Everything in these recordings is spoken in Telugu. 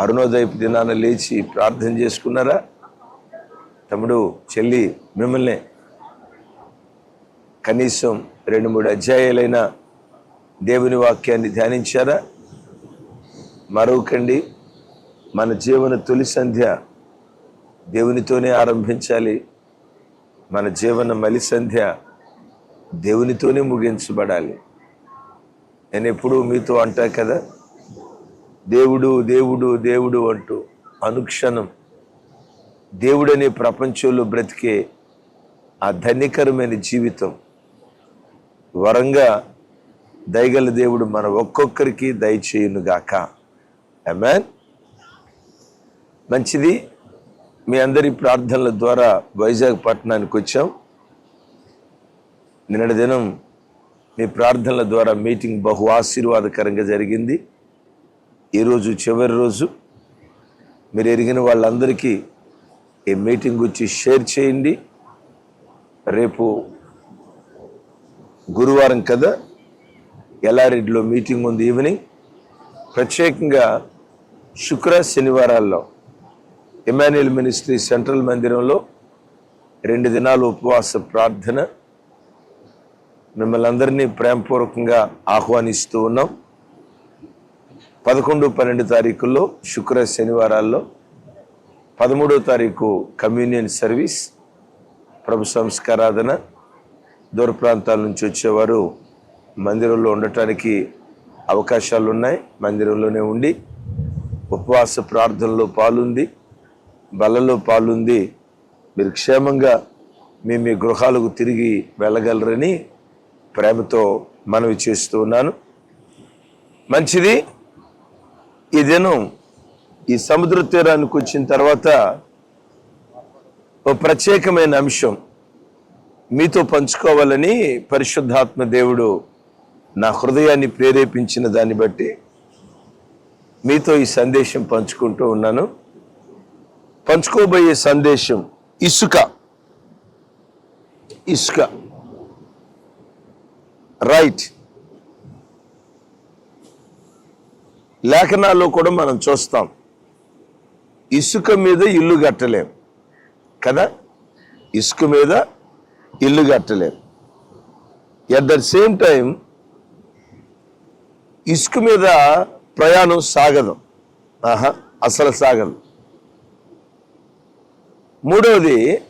అరుణోదయపు దినాన లేచి ప్రార్థన చేసుకున్నారా? తమ్ముడు చెల్లి మిమ్మల్ని కనీసం రెండు మూడు అధ్యాయాలైన దేవుని వాక్యాన్ని ధ్యానించారా? మరొకండి మన జీవన తొలి సంధ్య దేవునితోనే ఆరంభించాలి. మన జీవన మలి సంధ్య దేవునితోనే ముగించబడాలి. నేను ఎప్పుడూ మీతో అంటా కదా దేవుడు దేవుడు దేవుడు అంటూ అనుక్షణం దేవుడనే ప్రపంచంలో బ్రతికే ఆ ధన్యకరమైన జీవితం. వరంగా దయగల దేవుడు మన ఒక్కొక్కరికి దయచేయునుగాక. అమెన్ మంచిది. మీ అందరి ప్రార్థనల ద్వారా వైజాగ్ పట్టణానికి వచ్చాం. నిన్నటి దినం మీ ప్రార్థనల ద్వారా మీటింగ్ బహు ఆశీర్వాదకరంగా జరిగింది. ఈరోజు చివరి రోజు. మీరు ఎరిగిన వాళ్ళందరికీ ఈ మీటింగ్ వచ్చి షేర్ చేయండి. రేపు గురువారం కదా ఎల్లారెడ్డిలో మీటింగ్ ఉంది ఈవినింగ్. ప్రత్యేకంగా శుక్ర శనివారాల్లో ఇమాన్యుయల్ మినిస్ట్రీ సెంట్రల్ మందిరంలో రెండు దినాలు ఉపవాస ప్రార్థన. మిమ్మల్ని అందరినీ ప్రేమపూర్వకంగా ఆహ్వానిస్తూ ఉన్నాం. పదకొండు పన్నెండు తారీఖుల్లో శుక్ర శనివారాల్లో పదమూడో తారీఖు కమ్యూనియన్ సర్వీస్ ప్రభు సంస్కారాధన దూర ప్రాంతాల నుంచి వచ్చేవారు మందిరంలో ఉండటానికి అవకాశాలు ఉన్నాయి మందిరంలోనే ఉండి ఉపవాస ప్రార్థనలో పాలుంది బలలో పాలుంది. మీరు క్షేమంగా మీ మీ గృహాలకు తిరిగి వెళ్ళగలరని ప్రేమతో మనవి చేస్తూ ఉన్నాను. మంచిది. ఈ దినం ఈ సముద్ర తీరానికి వచ్చిన తర్వాత ఓ ప్రత్యేకమైన అంశం మీతో పంచుకోవాలని పరిశుద్ధాత్మ దేవుడు నా హృదయాన్ని ప్రేరేపించిన దాన్ని బట్టి మీతో ఈ సందేశం పంచుకుంటూ ఉన్నాను. పంచుకోబోయే సందేశం ఇసుక. ఇసుక. రైట్ లేఖనాల్లో కూడా మనం చూస్తాం ఇసుక మీద ఇల్లు కట్టలేం. కదా? ఇసుక మీద ఇల్లు కట్టలేం. ఎట్ ద సేమ్ టైం ఇసుక మీద ప్రయాణం సాగదు. ఆహా అసలు సాగదు. మూడవది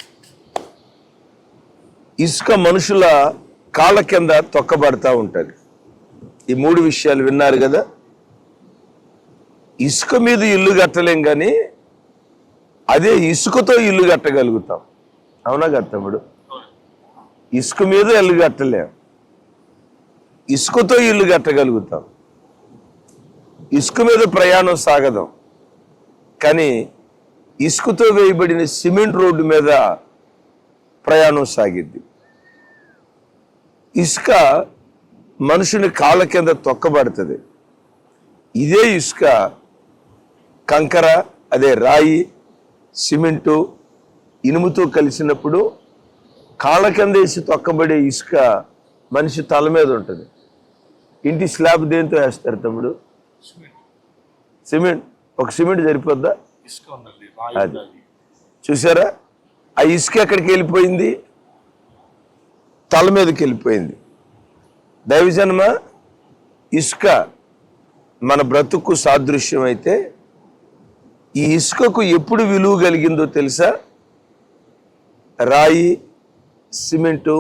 ఇసుక మనుషుల కాళ్ళ కింద తొక్కబడతా ఉంటుంది. ఈ మూడు విషయాలు విన్నారు కదా? ఇసుక మీద ఇల్లు కట్టలేం కానీ అదే ఇసుకతో ఇల్లు కట్టగలుగుతాం. అవునా కదా ఇసుక మీద ఇల్లు కట్టలేం. ఇసుకతో ఇల్లు కట్టగలుగుతాం. ఇసుక మీద ప్రయాణం సాగదాం. కానీ ఇసుకతో వేయబడిన సిమెంట్ రోడ్డు మీద ప్రయాణం సాగిద్ది. ఇసుక మనుషుని కాళ్ళ కింద తొక్కబడుతుంది. ఇదే ఇసుక కంకర అదే రాయి సిమెంటు ఇనుముతో కలిసినప్పుడు కాళ్ళ కింద వేసి తొక్కబడే ఇసుక మనిషి తల మీద ఉంటుంది. ఇంటి స్లాబ్ దేంతో వేస్తారు తమ్ముడు? సిమెంట్. ఒక సిమెంట్ సరిపోద్దా? అది. చూసారా? ఆ ఇసుక ఎక్కడికి వెళ్ళిపోయింది? తల మీదకి వెళ్ళిపోయింది. దైవజన్మ ఇసుక మన బ్రతుకు సాదృశ్యం అయితే ఈ ఇసుకకు ఎప్పుడు విలువ కలిగిందో తెలుసా? రాయి సిమెంటు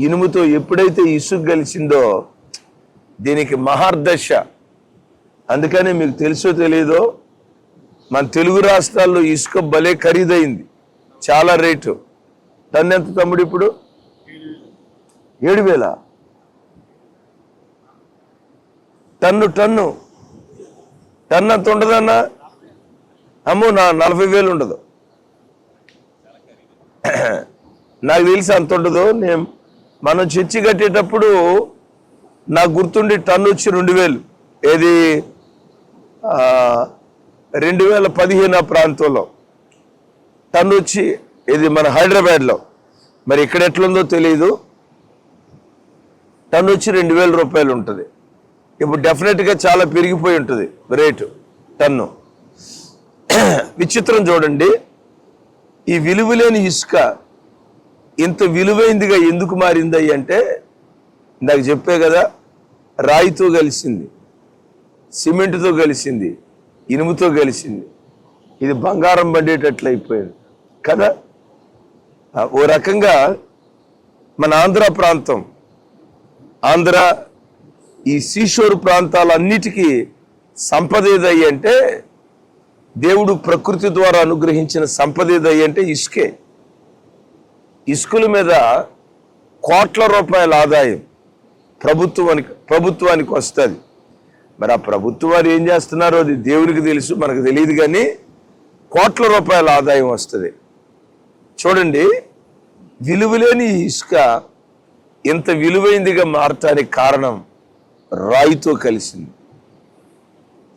ఇనుముతో ఎప్పుడైతే ఇసుక కలిసిందో దీనికి మహార్దశ. అందుకని మీకు తెలుసో తెలియదో మన తెలుగు రాష్ట్రాల్లో ఇసుక భలే ఖరీదైంది. చాలా రేటు. టన్ ఎంత తమ్ముడు ఇప్పుడు? ఏడు వేల టన్ను. టన్ను టన్ అంత ఉండదన్నా? అమ్మో నా నలభై వేలు ఉండదు. నాకు తెలిసి అంత ఉండదు. నేను మనం చర్చి కట్టేటప్పుడు నాకు గుర్తుండి టన్ వచ్చి రెండు వేలు. ఏది? రెండు వేల పదిహేను ప్రాంతంలో. టన్ వచ్చి ఇది మన హైదరాబాద్లో. మరి ఇక్కడ ఎట్లుందో తెలియదు టన్ను వచ్చి రెండు వేల రూపాయలు ఉంటుంది. ఇప్పుడు డెఫినెట్గా చాలా పెరిగిపోయి ఉంటుంది రేటు టన్ను. విచిత్రం చూడండి. ఈ విలువలేని ఇసుక ఇంత విలువైందిగా ఎందుకు మారింది అంటే ఇందాక చెప్పే కదా రాయితో కలిసింది సిమెంట్తో కలిసింది ఇనుముతో కలిసింది. ఇది బంగారం పండేటట్లు అయిపోయింది కదా? ఓ రకంగా మన ఆంధ్ర ప్రాంతం ఆంధ్ర ఈ సీషోర్ ప్రాంతాలన్నిటికీ సంపద ఏదయ్యి అంటే దేవుడు ప్రకృతి ద్వారా అనుగ్రహించిన సంపద ఏదయ్యి అంటే ఇసుకే. ఇసుకల మీద కోట్ల రూపాయల ఆదాయం ప్రభుత్వానికి ప్రభుత్వానికి వస్తుంది. మరి ఆ ప్రభుత్వం వారు ఏం చేస్తున్నారో అది దేవునికి తెలుసు మనకు తెలియదు కానీ కోట్ల రూపాయల ఆదాయం వస్తుంది. చూడండి విలువలేని ఈ ఇసుక ఇంత విలువైందిగా మారటానికి కారణం రాయితో కలిసింది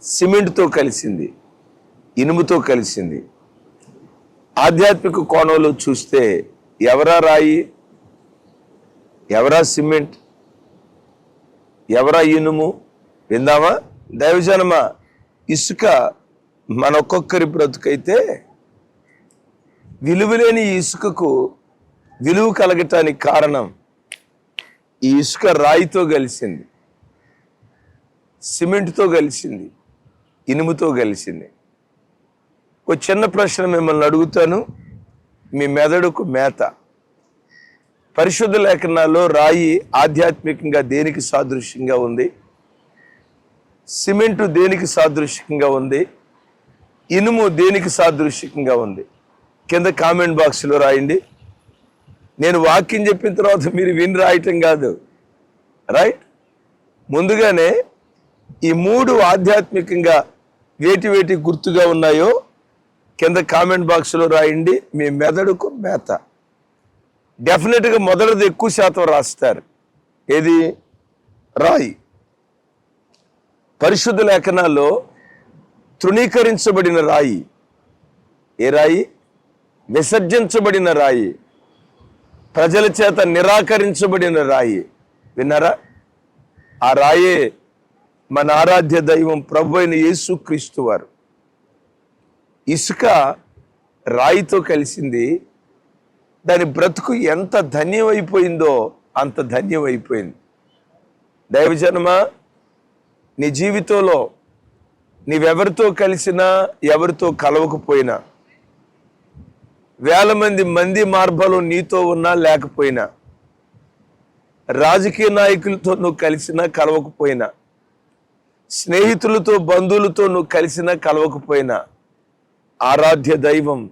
సిమెంట్తో కలిసింది. ఇనుముతో కలిసింది. ఆధ్యాత్మిక కోణంలో చూస్తే ఎవరా రాయి? ఎవరా సిమెంట్? ఎవరా ఇనుము? విందామా? దైవజనమా ఇసుక మన ఒక్కొక్కరి బ్రతుకైతే విలువలేని ఇసుకకు విలువ కలగటానికి కారణం ఈ ఇసుక రాయితో కలిసింది సిమెంట్తో కలిసింది ఇనుముతో కలిసింది. ఒక చిన్న ప్రశ్న మిమ్మల్ని అడుగుతాను. మీ మెదడుకు మేత. పరిశుద్ధ లేఖనాల్లో రాయి ఆధ్యాత్మికంగా దేనికి సాదృశ్యంగా ఉంది? సిమెంటు దేనికి సాదృశ్యంగా ఉంది? ఇనుము దేనికి సాదృశ్యంగా ఉంది? కింద కామెంట్ బాక్స్లో రాయండి. నేను వాక్యం చెప్పిన తర్వాత మీరు విని రాయటం కాదు. రైట్? ముందుగానే ఈ మూడు ఆధ్యాత్మికంగా వేటి వేటి గుర్తుగా ఉన్నాయో కింద కామెంట్ బాక్స్లో రాయండి. మీ మెదడుకు మేత. డెఫినెట్గా మొదటిది ఎక్కువ శాతం రాస్తారు. ఏది? రాయి. పరిశుద్ధ లేఖనాల్లో తృణీకరించబడిన రాయి. ఏ రాయి? విసర్జించబడిన రాయి. ప్రజల చేత నిరాకరించబడిన రాయి. విన్నారా? ఆ రాయే మన ఆరాధ్య దైవం ప్రభు అయిన యేసు క్రీస్తు వారు. ఇసుక రాయితో కలిసింది. దాని బ్రతుకు ఎంత ధన్యమైపోయిందో అంత ధన్యమైపోయింది. దైవజనమా నీ జీవితంలో నీవెవరితో కలిసినా ఎవరితో కలవకపోయినా వేల మంది మంది మార్గాలు నీతో ఉన్నా లేకపోయినా రాజకీయ నాయకులతో నువ్వు కలిసినా కలవకపోయినా స్నేహితులతో బంధువులతో నువ్వు కలిసినా కలవకపోయినా ఆరాధ్య దైవం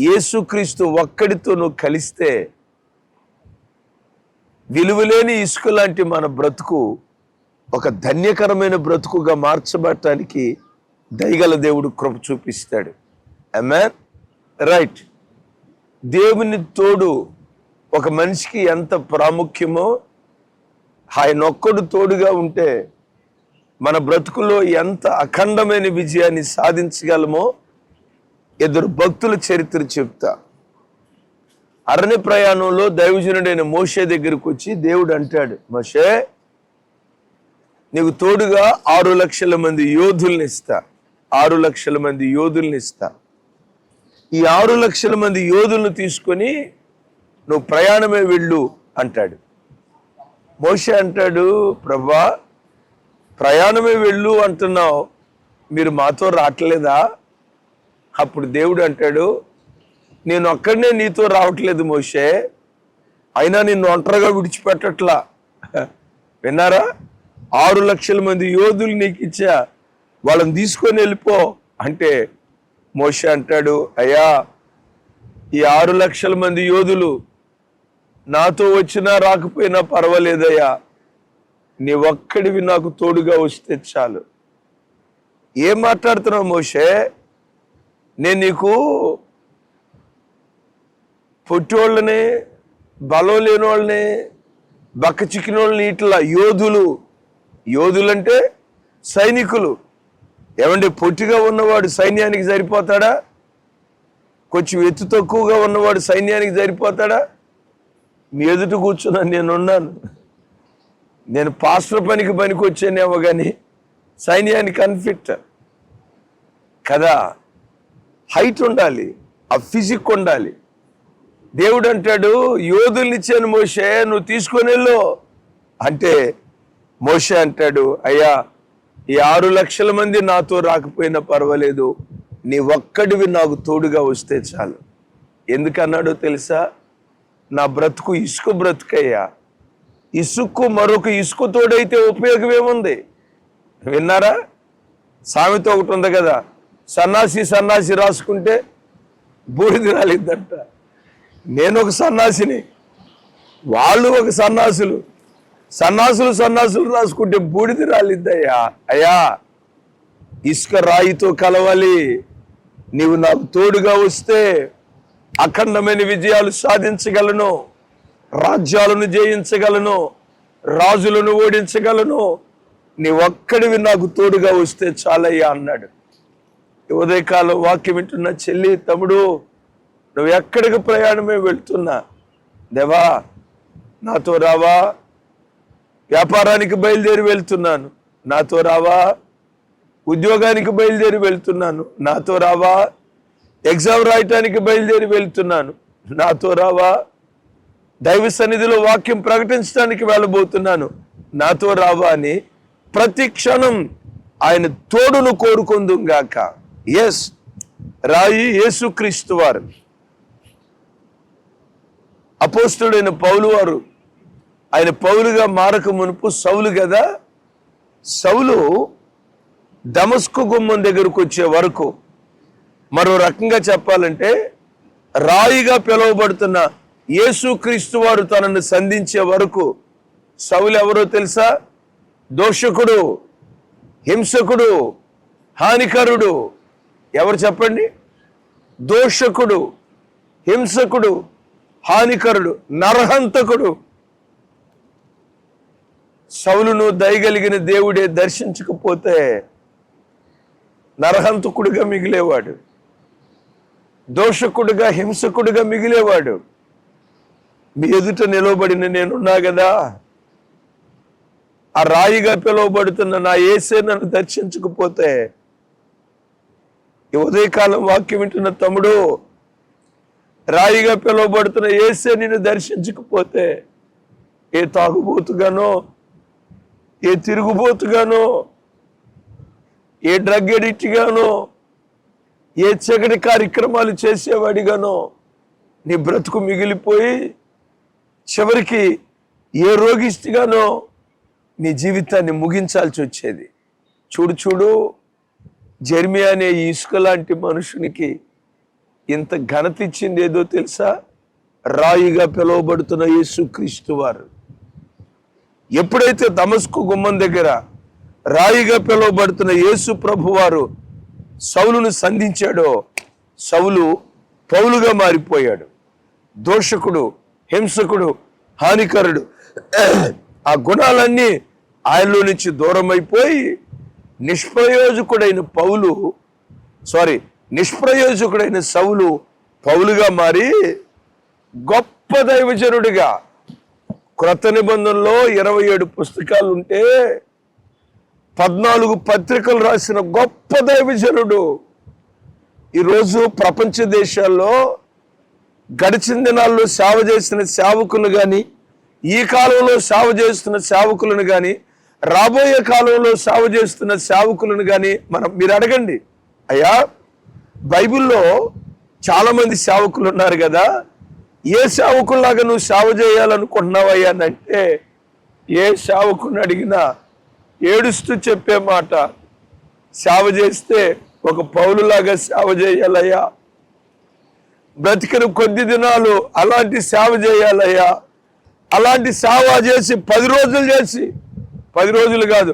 యేసుక్రీస్తు ఒక్కడితో నువ్వు కలిస్తే విలువలేని ఇసుక లాంటి మన బ్రతుకు ఒక ధన్యకరమైన బ్రతుకుగా మార్చబడటానికి దయగల దేవుడు కృప చూపిస్తాడు. అమెన్ రైట్ దేవుని తోడు ఒక మనిషికి ఎంత ప్రాముఖ్యమో ఆయన ఒక్కడు తోడుగా ఉంటే మన బ్రతుకులో ఎంత అఖండమైన విజయాన్ని సాధించగలమో ఇద్దరు భక్తుల చరిత్ర చెప్తా. అరణ్య ప్రయాణంలో దైవజనుడైన మోషే దగ్గరికి వచ్చి దేవుడు అంటాడు మోషే నీకు తోడుగా ఆరు లక్షల మంది యోధుల్ని ఇస్తా ఆరు లక్షల మంది యోధుల్ని ఇస్తా. ఈ ఆరు లక్షల మంది యోధులను తీసుకొని నువ్వు ప్రయాణమే వెళ్ళు అంటాడు. మోషే అంటాడు ప్రభా ప్రయాణమే వెళ్ళు అంటున్నావు మీరు మాతో రావట్లేదా? అప్పుడు దేవుడు అంటాడు నేను ఒక్కడనే నీతో రావట్లేదు మోషే. అయినా నిన్ను ఒంటరిగా విడిచిపెట్టట్లా. విన్నారా? ఆరు లక్షల మంది యోధులు నీకు ఇచ్చా. వాళ్ళని తీసుకొని వెళ్ళిపో అంటే మోషే అంటాడు అయ్యా ఈ ఆరు లక్షల మంది యోధులు నాతో వచ్చినా రాకపోయినా పర్వాలేదయ్యా. నీ ఒక్కడివి నాకు తోడుగా వస్తే చాలు. ఏం మాట్లాడుతున్నావు మోషే? నేను నీకు పొట్టోళ్ళని బలం లేని వాళ్ళని బక్క చిక్కిన వాళ్ళని ఇట్లా యోధులు యోధులంటే సైనికులు. ఏమంటే పొట్టిగా ఉన్నవాడు సైన్యానికి సరిపోతాడా? కొంచెం ఎత్తు తక్కువగా ఉన్నవాడు సైన్యానికి సరిపోతాడా? మీ ఎదుట కూర్చున్నాను నేనున్నాను నేను పాస్టర్ పనికి పనికి వచ్చానేమో కానీ సైన్యానికి అన్ఫిట్ కదా? హైట్ ఉండాలి ఆ ఫిజిక్ ఉండాలి. దేవుడు అంటాడు యోధుల్ని ఇచ్చాను మోషే నువ్వు తీసుకొని వెళ్ళు. అంటే మోషే అంటాడు అయ్యా ఈ ఆరు లక్షల మంది నాతో రాకపోయినా పర్వాలేదు. నీ ఒక్కడివి నాకు తోడుగా వస్తే చాలు. ఎందుకన్నాడో తెలుసా? నా బ్రతుకు ఇసుక బ్రతుకయ్యా. ఇసుక్కు మరొక ఇసుక తోడైతే ఉపయోగం ఏముంది? విన్నారా? సామెత ఒకటి ఉంది కదా సన్నాసి సన్నాసి రాసుకుంటే బూడిది రాలిద్దంట. నేను ఒక సన్నాసిని వాళ్ళు ఒక సన్నాసులు. సన్నాసులు సన్నాసులు రాసుకుంటే బూడిది రాలిద్దయ్యా. అయ్యా ఇసుక రాయితో కలవాలి. నీవు నాకు తోడుగా వస్తే అఖండమైన విజయాలు సాధించగలను. రాజ్యాలను జయించగలను. రాజులను ఓడించగలను. నీ ఒక్కడివి నాకు తోడుగా వస్తే చాలయ్యా అన్నాడు. ఉదయకాలం వాక్యం వింటున్న చెల్లి తమ్ముడు నువ్వు ఎక్కడికి ప్రయాణమే వెళ్తున్నా? దేవా నాతో రావా? వ్యాపారానికి బయలుదేరి వెళ్తున్నాను. నాతో రావా? ఉద్యోగానికి బయలుదేరి వెళ్తున్నాను. నాతో రావా? ఎగ్జామ్ రాయటానికి బయలుదేరి వెళ్తున్నాను. నాతో రావా? దైవ సన్నిధిలో వాక్యం ప్రకటించడానికి వెళ్ళబోతున్నాను. నాతో రావా అని ప్రతి క్షణం ఆయన తోడును కోరుకుందుగాక ఎస్ రాయి యేసుక్రీస్తు వారు. అపోస్తుడైన పౌలు వారు. ఆయన పౌలుగా మారక మునుపు సౌలు కదా? సౌలు దమస్కు గుమ్మం దగ్గరకు వచ్చే వరకు మరో రకంగా చెప్పాలంటే రాయిగా పిలువబడుతున్న యేసుక్రీస్తు వారు తనను సంధించే వరకు సౌలు ఎవరో తెలుసా? దోషకుడు హింసకుడు హానికరుడు ఎవరు చెప్పండి? దోషకుడు హింసకుడు హానికరుడు నరహంతకుడు. సౌలును దయగలిగిన దేవుడే దర్శించకపోతే నరహంతకుడిగా మిగిలేవాడు దోషకుడిగా హింసకుడిగా మిగిలేవాడు. మీ ఎదుట నిలవబడిన నేనున్నా కదా ఆ రాయిగా పిలువబడుతున్న నా ఏసే నన్ను దర్శించకపోతే ఈ ఉదయకాలం వాక్యం వింటున్న తమ్ముడు రాయిగా పిలువబడుతున్న ఏసే నిన్ను దర్శించకపోతే ఏ తాగుబోతుగానో ఏ తిరుగుబోతుగానో ఏ డ్రగ్ ఎడిక్ట్గానో ఏ చగటి కార్యక్రమాలు చేసేవాడిగానో నీ బ్రతుకు మిగిలిపోయి చివరికి ఏ రోగిష్టిగానో నీ జీవితాన్ని ముగించాల్సి వచ్చేది. చూడు చూడు. జర్మి అనే ఇసుక లాంటి మనుషునికి ఇంత ఘనత ఇచ్చింది ఏదో తెలుసా? రాయిగా పిలువబడుతున్న యేసుక్రీస్తు వారు. ఎప్పుడైతే దమస్కు గుమ్మం దగ్గర రాయిగా పిలువబడుతున్న యేసు ప్రభు వారు సౌలును సంధించాడో సౌలు పౌలుగా మారిపోయాడు. దోషకుడు హింసకుడు హానికరుడు. ఆ గుణాలన్నీ ఆయనలో నుంచి దూరం అయిపోయి నిష్ప్రయోజకుడైన పౌలు సారీ నిష్ప్రయోజకుడైన సౌలు పౌలుగా మారి గొప్ప దైవజనుడిగా క్రొత్త నిబంధనలో ఇరవై ఏడు పుస్తకాలు ఉంటే పద్నాలుగు పత్రికలు రాసిన గొప్ప దైవజనుడు. ఈరోజు ప్రపంచ దేశాల్లో గడిచిన దినాల్లో సేవ చేసిన సేవకులు కానీ ఈ కాలంలో సేవ చేస్తున్న సేవకులను కానీ రాబోయే కాలంలో సేవ చేస్తున్న సేవకులను కానీ మనం మీరు అడగండి. అయ్యా బైబిల్లో చాలామంది సేవకులు ఉన్నారు కదా. ఏ సేవకుల్లాగా నువ్వు సేవ చేయాలనుకుంటున్నావయ్యా అని అంటే ఏ సేవకుని అడిగినా ఏడుస్తూ చెప్పే మాట సేవ చేస్తే ఒక పౌలులాగా సేవ చేయాలయ్యా. బ్రతికిన కొద్ది దినాలు అలాంటి సేవ చేయాలయ్యా. అలాంటి సేవ చేసి పది రోజులు చేసి పది రోజులు కాదు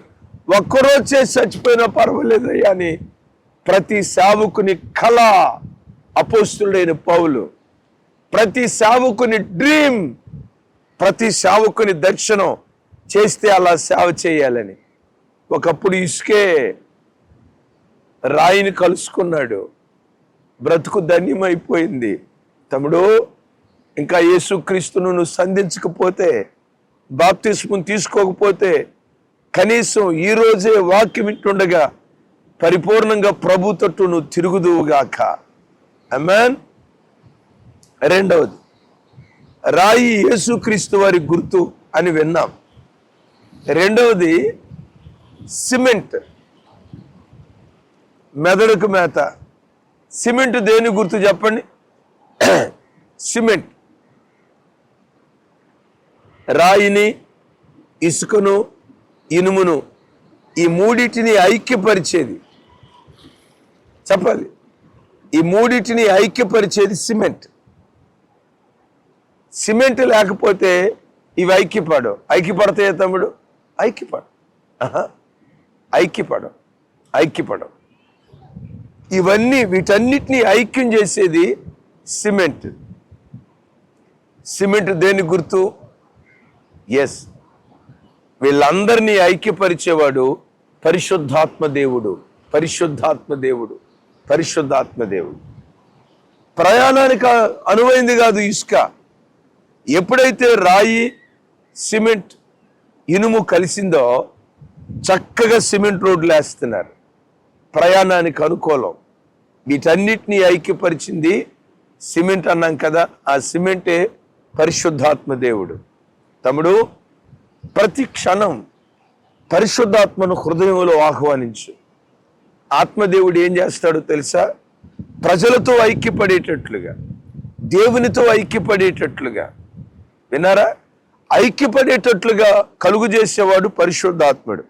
ఒక్కరోజు చేసి చచ్చిపోయినా పర్వాలేదయ్యా అని ప్రతి సావుకుని కళ అపోస్తుడైన పౌలు ప్రతి సావుకుని డ్రీమ్ ప్రతి సావుకుని దర్శనం చేస్తే అలా సేవ చేయాలని. ఒకప్పుడు ఇసుకే రాయిని కలుసుకున్నాడు బ్రతుకు ధన్యమైపోయింది. తమ్ముడు ఇంకా యేసుక్రీస్తును నువ్వు సంధించకపోతే బాప్తిస్మం తీసుకోకపోతే కనీసం ఈ రోజే వాక్యం వింటుండగా పరిపూర్ణంగా ప్రభు తట్టు నువ్వు తిరుగుదువుగాక. అమెన్ రెండవది రాయి యేసుక్రీస్తు వారి గుర్తు అని విన్నాం. రెండవది సిమెంట్ మెదడుకు మేత. సిమెంట్ దేని గుర్తు చెప్పండి? సిమెంట్. రాయిని ఇసుకను ఇనుమును ఈ మూడిటిని ఐక్యపరిచేది. చెప్పాలి. ఈ మూడిటిని ఐక్యపరిచేది సిమెంట్. సిమెంట్ లేకపోతే ఇవి ఐక్యపడవు. ఐక్యపడతాయే తమ్ముడు? ఐక్యపడ ఆహా. ఐక్యపడవు. ఐక్యపడవు. ఇవన్నీ వీటన్నిటిని ఐక్యం చేసేది సిమెంట్. సిమెంట్ దేని గుర్తు? ఎస్ వీళ్ళందరినీ ఐక్యపరిచేవాడు పరిశుద్ధాత్మ దేవుడు పరిశుద్ధాత్మ దేవుడు పరిశుద్ధాత్మ దేవుడు. ప్రయాణానికి అనువైంది కాదు ఇసుక. ఎప్పుడైతే రాయి సిమెంట్ ఇనుము కలిసిందో చక్కగా సిమెంట్ రోడ్లు వేస్తున్నారు. ప్రయాణానికి అనుకూలం. వీటన్నిటినీ ఐక్యపరిచింది సిమెంట్ అన్నాం కదా ఆ సిమెంటే పరిశుద్ధాత్మ దేవుడు. తమ్ముడు ప్రతి క్షణం పరిశుద్ధాత్మను హృదయంలో ఆహ్వానించు. ఆత్మదేవుడు ఏం చేస్తాడో తెలుసా? ప్రజలతో ఐక్యపడేటట్లుగా దేవునితో ఐక్యపడేటట్లుగా విన్నారా? ఐక్యపడేటట్లుగా కలుగు చేసేవాడు పరిశుద్ధాత్ముడు.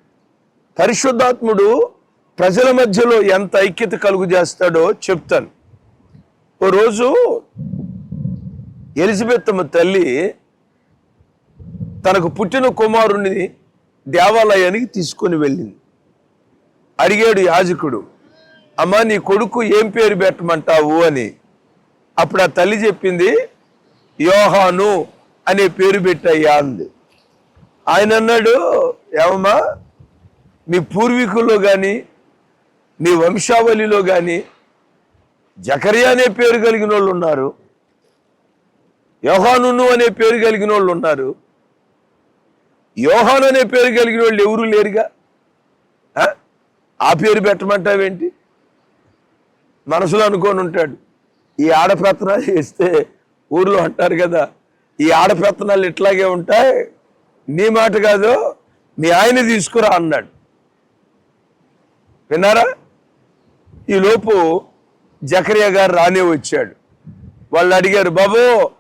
పరిశుద్ధాత్ముడు ప్రజల మధ్యలో ఎంత ఐక్యత కలుగు చేస్తాడో చెప్తాను. ఓ రోజు ఎలిజబెత్తమ్మ తల్లి తనకు పుట్టిన కుమారుని దేవాలయానికి తీసుకొని వెళ్ళింది. అడిగాడు యాజకుడు అమ్మా నీ కొడుకు ఏం పేరు పెట్టమంటావు? అని. అప్పుడు ఆ తల్లి చెప్పింది యోహాను అనే పేరు పెట్టయ్యా అంది. ఆయన అన్నాడు ఏమమ్మా మీ పూర్వీకుల్లో కానీ నీ వంశావళిలో కానీ జకరియా అనే పేరు కలిగిన వాళ్ళు ఉన్నారు యోహానును అనే పేరు కలిగిన వాళ్ళు ఉన్నారు యోహాను అనే పేరు కలిగిన వాళ్ళు ఎవరు లేరుగా? ఆ? పేరు పెట్టమంటావేంటి? మనసులో అనుకొని ఉంటాడు. ఈ ఆడప్రతనాలు చేస్తే ఊర్లో అంటారు కదా ఈ ఆడప్రతనాలు ఇట్లాగే ఉంటాయి నీ మాట కాదు మీ ఆయన తీసుకురా అన్నాడు. విన్నారా? ఈ లోపు జకరియా గారు రానే వచ్చాడు. వాళ్ళు అడిగారు బాబు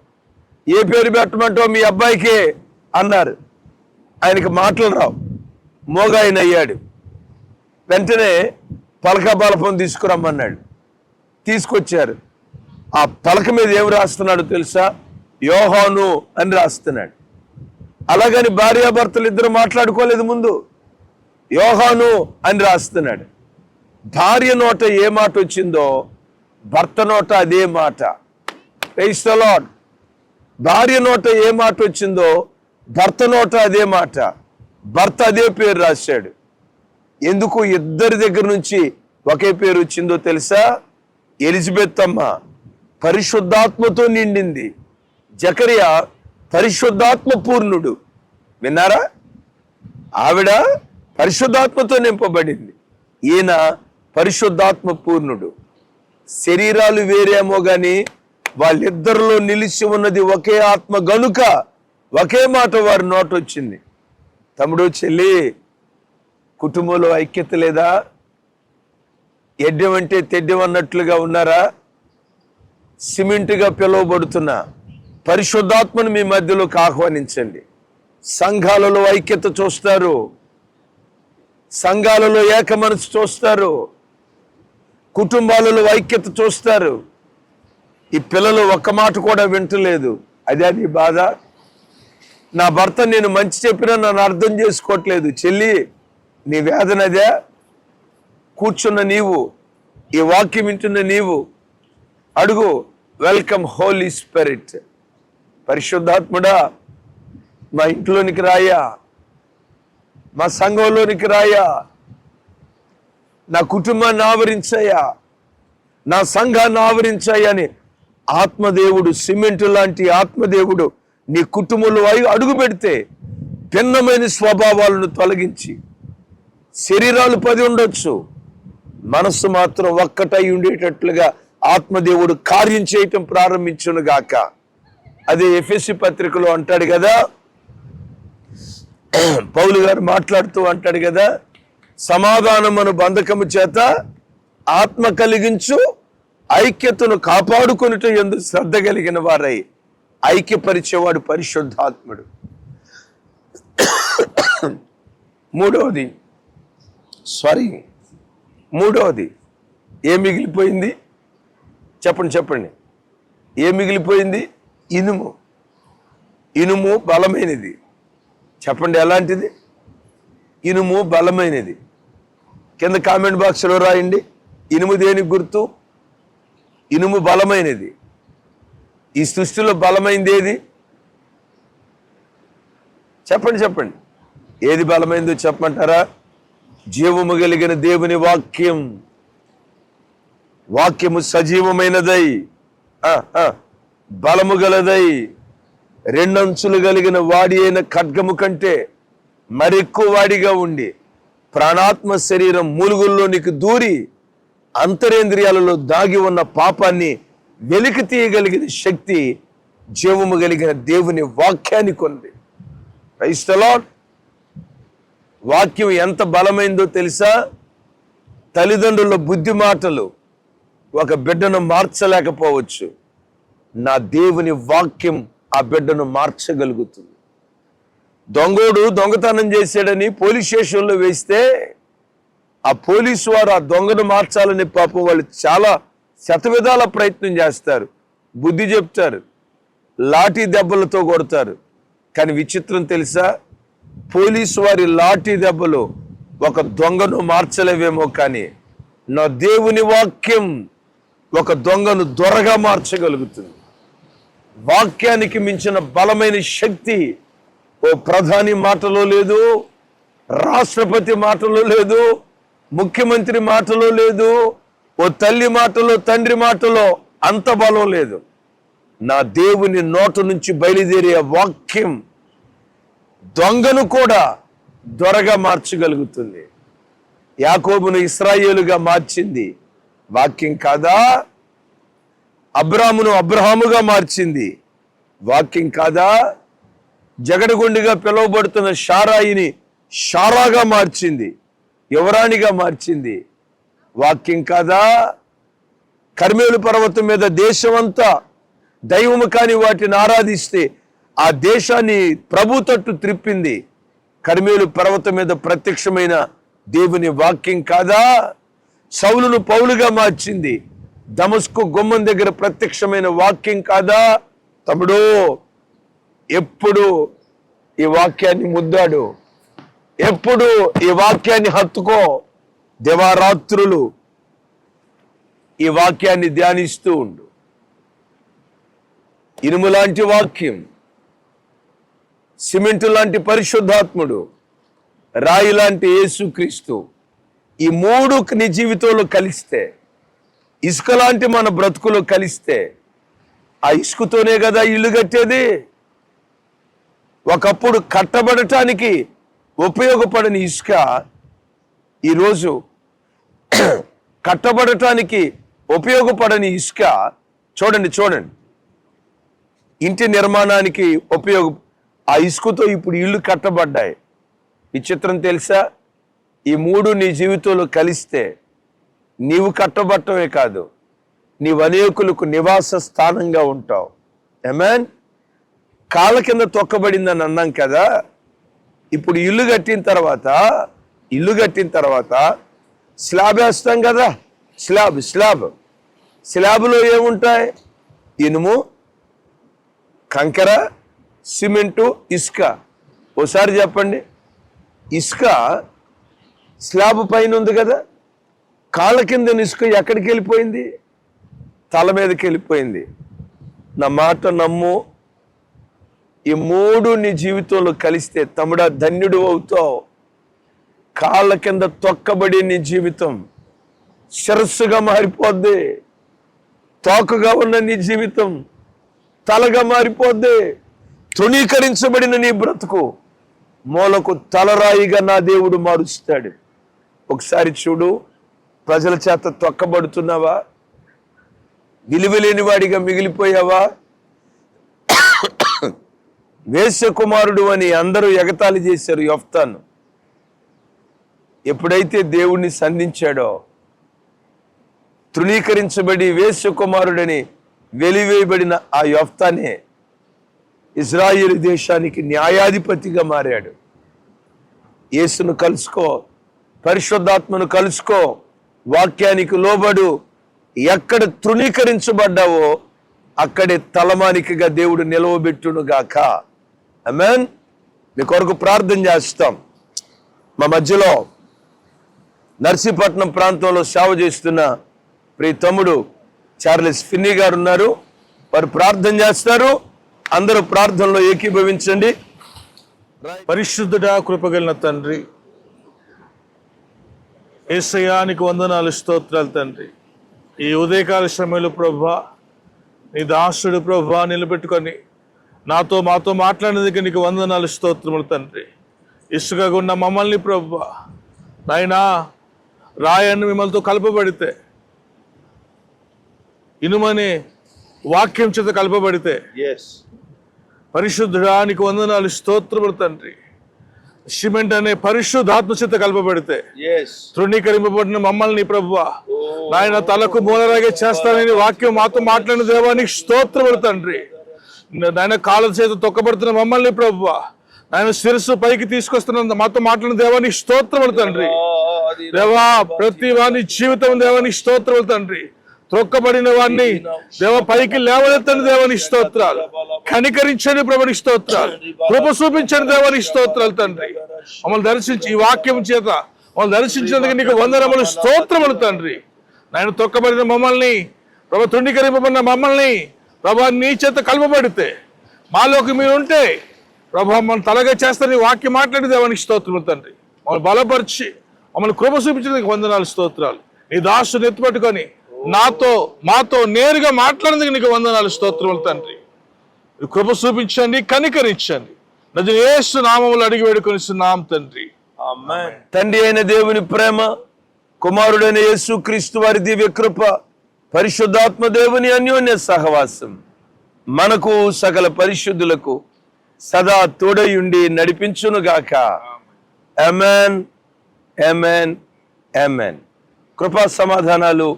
ఏ పేరు పెట్టమంటావు మీ అబ్బాయికి? అన్నారు. ఆయనకి మాటలు రావు. మోగాయన అయ్యాడు. వెంటనే పలక బలపం తీసుకురమ్మన్నాడు. తీసుకొచ్చారు. ఆ పలక మీద ఏం రాస్తున్నాడు తెలుసా? యోహాను అని రాస్తున్నాడు. అలాగని భార్యాభర్తలు ఇద్దరు మాట్లాడుకోలేదు ముందు. యోహాను అని రాస్తున్నాడు. భార్య నోట ఏ మాట వచ్చిందో భర్త నోట అదే మాట. Praise భార్య నోట ఏ మాట వచ్చిందో భర్త నోట అదే మాట. భర్త అదే పేరు రాశాడు. ఎందుకు ఇద్దరి దగ్గర నుంచి ఒకే పేరు వచ్చిందో తెలుసా? ఎలిజబెత్ అమ్మ పరిశుద్ధాత్మతో నిండింది. జకరియా పరిశుద్ధాత్మ పూర్ణుడు. విన్నారా? ఆవిడ పరిశుద్ధాత్మతో నింపబడింది. ఈయన పరిశుద్ధాత్మ పూర్ణుడు. శరీరాలు వేరేమో కానీ వాళ్ళిద్దరిలో నిలిచి ఉన్నది ఒకే ఆత్మ గనుక ఒకే మాట వారి నోట వచ్చింది. తమ్ముడు చెల్లి కుటుంబంలో ఐక్యత లేదా? ఎడ్డం అంటే తెడ్డం అన్నట్లుగా ఉన్నారా? సిమెంట్గా పిలువబడుతున్న పరిశుద్ధాత్మను మీ మధ్యలోకి ఆహ్వానించండి. సంఘాలలో ఐక్యత చూస్తారు. సంఘాలలో ఏక మనసు చూస్తారు. కుటుంబాలలో ఐక్యత చూస్తారు. ఈ పిల్లలు ఒక్క మాట కూడా వింటలేదు. అదే అది బాధ? నా భర్త నేను మంచి చెప్పినా నన్ను అర్థం చేసుకోవట్లేదు. చెల్లి నీ వేదన అదే. కూర్చున్న నీవు ఈ వాక్యం వింటున్న నీవు అడుగు వెల్కమ్ హోలీ స్పిరిట్ పరిశుద్ధాత్ముడా మా ఇంట్లోనికి రాయా. మా సంఘంలోనికి రాయా. నా కుటుంబాన్ని ఆవరించాయా నా సంఘాన్ని ఆవరించాయా అని ఆత్మదేవుడు సిమెంట్ లాంటి ఆత్మదేవుడు నీ కుటుంబంలో అడుగు పెడితే భిన్నమైన స్వభావాలను తొలగించి శరీరాలు పది ఉండొచ్చు. మనస్సు మాత్రం ఒక్కటై ఉండేటట్లుగా ఆత్మదేవుడు కార్యం చేయటం ప్రారంభించును గాక. అదే ఎఫ్ఎస్సి పత్రికలో అంటాడు కదా పౌలు గారు మాట్లాడుతూ అంటాడు కదా సమాధానమును బంధకము చేత ఆత్మ కలిగించు ఐక్యతను కాపాడుకొనుట ఎందు శ్రద్ధ కలిగిన వారై. ఐక్యపరిచేవాడు పరిశుద్ధాత్ముడు. మూడవది సారీ మూడవది ఏ మిగిలిపోయింది? చెప్పండి చెప్పండి. ఏ మిగిలిపోయింది? ఇనుము. ఇనుము బలమైనది. చెప్పండి ఎలాంటిది? ఇనుము బలమైనది. కింద కామెంట్ బాక్స్లో రాయండి. ఇనుము దేనికి గుర్తు? ఇనుము బలమైనది. ఈ సృష్టిలో బలమైంది ఏది? చెప్పండి చెప్పండి. ఏది బలమైందో చెప్పమంటారా? జీవము కలిగిన దేవుని వాక్యం. వాక్యము సజీవమైనదై ఆ, ఆ, బలము గలదై రెండంచులు కలిగిన వాడి అయిన ఖడ్గము కంటే మరెక్కువ వాడిగా ఉండి ప్రాణాత్మ శరీరం మూలుగుల్లోనికి దూరి అంతరేంద్రియాలలో దాగి ఉన్న పాపాన్ని వెలికి తీయగలిగిన శక్తి జీవము కలిగిన దేవుని వాక్యానికి ఉంది Praise వాక్యం ఎంత బలమైందో తెలుసా? తల్లిదండ్రుల బుద్ధి మాటలు ఒక బిడ్డను మార్చలేకపోవచ్చు. నా దేవుని వాక్యం ఆ బిడ్డను మార్చగలుగుతుంది. దొంగోడు దొంగతనం చేశాడని పోలీస్ స్టేషన్లో వేస్తే ఆ పోలీసు వారు ఆ దొంగను మార్చాలని పాపం వాళ్ళు చాలా శతవిధాల ప్రయత్నం చేస్తారు. బుద్ధి చెప్తారు. లాఠీ దెబ్బలతో కొడతారు. కానీ విచిత్రం తెలుసా? పోలీసు వారి లాఠీ దెబ్బలు ఒక దొంగను మార్చలేవేమో కానీ నా దేవుని వాక్యం ఒక దొంగను దొరగా మార్చగలుగుతుంది. వాక్యానికి మించిన బలమైన శక్తి ఓ ప్రధాని మాటలో లేదు రాష్ట్రపతి మాటలో లేదు ముఖ్యమంత్రి మాటలో లేదు ఓ తల్లి మాటలో తండ్రి మాటలో అంత బలం లేదు. నా దేవుని నోట నుంచి బయలుదేరే వాక్యం దొంగను కూడా దొరగా మార్చగలుగుతుంది. యాకోబును ఇస్రాయేలుగా మార్చింది. వాక్యం కాదా? అబ్రామును అబ్రహాముగా మార్చింది. వాక్యం కాదా? జగడగొండిగా పిలువబడుతున్న షారాయిని షారాగా మార్చింది. యువరాణిగా మార్చింది. వాక్యం కాదా? కర్మేలు పర్వతం మీద దేశమంతా దైవము కాని వాటిని ఆరాధిస్తే ఆ దేశాన్ని ప్రభు తట్టు త్రిప్పింది. కర్మేలు పర్వతం మీద ప్రత్యక్షమైన దేవుని వాక్యం కాదా? సౌలును పౌలుగా మార్చింది. దమస్కు గుమ్మం దగ్గర ప్రత్యక్షమైన వాక్యం కాదా? తమ్ముడు ఎప్పుడు ఈ వాక్యాన్ని ముద్దాడు? ఎప్పుడు ఈ వాక్యాన్ని హత్తుకో? దివారాత్రులు ఈ వాక్యాన్ని ధ్యానిస్తూ ఉండు. ఇనుము లాంటి వాక్యం సిమెంటు లాంటి పరిశుద్ధాత్ముడు రాయి లాంటి యేసుక్రీస్తు ఈ మూడు నీ జీవితంలో కలిస్తే ఇసుక లాంటి మన బ్రతుకులో కలిస్తే ఆ ఇసుకతోనే కదా ఇల్లు కట్టేది? ఒకప్పుడు కట్టబడటానికి ఉపయోగపడని ఇసుక ఈరోజు కట్టబడటానికి ఉపయోగపడని ఇసుక చూడండి చూడండి. ఇంటి నిర్మాణానికి ఉపయోగ ఆ ఇసుకతో ఇప్పుడు ఇల్లు కట్టబడ్డాయి. ఈ చిత్రం తెలుసా? ఈ మూడు నీ జీవితంలో కలిస్తే నీవు కట్టబట్టమే కాదు నీవు అనేకులకు నివాస స్థానంగా ఉంటావు. ఎమాన్ కాళ్ళ కింద తొక్కబడిందని అన్నాం కదా? ఇప్పుడు ఇల్లు కట్టిన తర్వాత ఇల్లు కట్టిన తర్వాత స్లాబ్ వేస్తాం కదా. Slab slab. స్లాబ్లో ఏముంటాయి? ఇనుము కంకర సిమెంటు ఇసుక. ఓసారి చెప్పండి. ఇసుక స్లాబ్ పైన ఉంది కదా. కాళ్ళ కింద ఇసుక ఎక్కడికి వెళ్ళిపోయింది? తల మీదకి వెళ్ళిపోయింది. నా మాట నమ్ము. ఈ మూడు నీ జీవితంలో కలిస్తే తమ్ముడా ధన్యుడు అవుతావు. కాళ్ళ కింద తొక్కబడి నీ జీవితం శిరస్సుగా మారిపోద్ది. తోకగా ఉన్న నీ జీవితం తలగా మారిపోద్ది. తృణీకరించబడిన నీ బ్రతుకు మూలకు తలరాయిగా నా దేవుడు మారుస్తాడు. ఒకసారి చూడు ప్రజల చేత తొక్కబడుతున్నావా? విలువలేని వాడిగా మిగిలిపోయావా? వేశ్య కుమారుడు అని అందరూ ఎగతాళి చేశారు యొఫ్తాను. ఎప్పుడైతే దేవుణ్ణి సంధించాడో తృణీకరించబడి వేశ్య కుమారుడని వెలివేయబడిన ఆ యొఫ్తానే ఇజ్రాయేల్ దేశానికి న్యాయాధిపతిగా మారాడు. యేసును కలుసుకో పరిశుద్ధాత్మను కలుసుకో వాక్యానికి లోబడు ఎక్కడ తృణీకరించబడ్డావో అక్కడే తలమానికగా దేవుడు నిలవబెట్టునుగాక అమెన్ మీ కొరకు ప్రార్థన చేస్తాం. మా మధ్యలో నర్సీపట్నం ప్రాంతంలో సేవ చేస్తున్న ప్రియ తమ్ముడు చార్లెస్ ఫిన్నీ గారు ఉన్నారు. వారు ప్రార్థన చేస్తారు. అందరూ ప్రార్థనలో ఏకీభవించండి. పరిశుద్ధుడా కృపగలిగిన తండ్రి. ఏసయానికి వందనాలు స్తోత్రాలు తండ్రి. ఈ ఉదయకాల సమయంలో ప్రభా నీ దాసుడు ప్రభా నిలబెట్టుకొని నాతో మాతో మాట్లాడినందుకు నీకు వందనాలు స్తోత్రములు తండ్రి. ఇసుకగా ఉన్న మమ్మల్ని ప్రభా నాయనా రాయన్ని మిమ్మల్తో కలపబడితే ఇనుమని వాక్యం చేత కలపబడితే పరిశుద్ధుడానికి వందనాలు స్తోత్రములు తండ్రి. సిమెంట్ అనే పరిశుద్ధాత్మ చేత కలపబడితే తృణీకరింపబడిన మమ్మల్ని ప్రభు నాయన తలకు మూలరాగే చేస్తానని వాక్యం మాతో మాట్లాడిన దేవానికి స్తోత్రములు తండ్రి. నాయన కాళ్ళ చేత తొక్కబడుతున్న మమ్మల్ని ప్రభు నాయన శిరస్సు పైకి తీసుకొస్తున్న మాతో మాట్లాడిన దేవానికి స్తోత్రములు తండ్రి. దేవా ప్రతి వాని జీవితం దేవానికి స్తోత్రములు తండ్రి. త్రొక్కబడిన వాడిని దేవ పైకి లేవనెత్తని దేవని స్తోత్రాలు. కనికరించని ప్రభుని స్తోత్రాలు. కృప చూపించని దేవని స్తోత్రాలు తండ్రి. మమ్మల్ని దర్శించి ఈ వాక్యం చేత మమ్మల్ని దర్శించినందుకు నీకు వందనములు స్తోత్రములు తండ్రి. నాయన తొక్కబడిన మమ్మల్ని ప్రభు తృణీకరింపబడిన మమ్మల్ని ప్రభా నీ చేత కలపబడితే మాలోకి మీరు ఉంటే ప్రభా మమ్మల్ని తలగా చేస్తారని వాక్యం మాట్లాడి దేవానికి స్తోత్రములు తండ్రి. మమ్మల్ని బలపరిచి మమ్మల్ని కృప చూపించడానికి వందనాలు స్తోత్రాలు. నీ దాసుని ఎత్తుపట్టుకొని నాతో మాతో నేరుగా మాట్లాడేందుకు నీకు వందనాలు స్తోత్రములు తండ్రి. కృప చూపించండి కనికరించండి. నది ఏసు నామములు అడిగి వేడుకొని నామ తండ్రి తండ్రి అయిన దేవుని ప్రేమ కుమారుడైన యేసు క్రీస్తు వారి దివ్య కృప పరిశుద్ధాత్మ దేవుని అన్యోన్య సహవాసం మనకు సకల పరిశుద్ధులకు సదా తోడయుండి నడిపించునుగాక. ఎమెన్ ఎమెన్ ఎమెన్ కృపా సమాధానాలు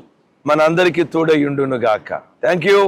మనందరికీ తోడయుండునుగాక థ్యాంక్ యూ